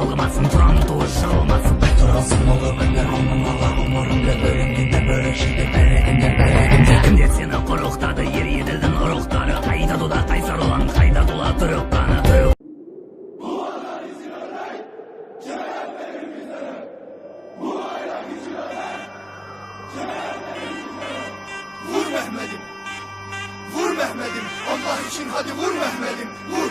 olmasın Pronto olmasın Durasın olur benden anlamalar Umurumda bölümünde böyle şimdi Berekinde berekinde Kim desene koruktadı yer yedildin urukları Kayda dula kaysar olan kayda dula tırık kanı tırık Vur Mehmet'im. Vur Mehmet'im. Allah için hadi vur Mehmet'im. Vur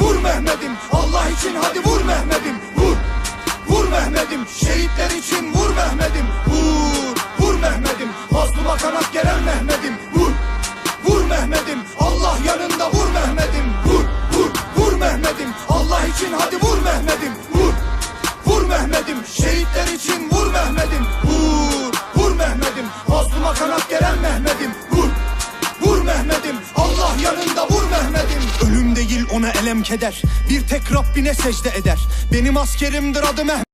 vur Mehmet'im. Allah için hadi vur Mehmet'im. Vur, vur Mehmet'im. Şehitler için vur Mehmet'im. Vur, ona elem keder. Bir tek Rabbine secde eder. Benim askerimdir adı Mehmet.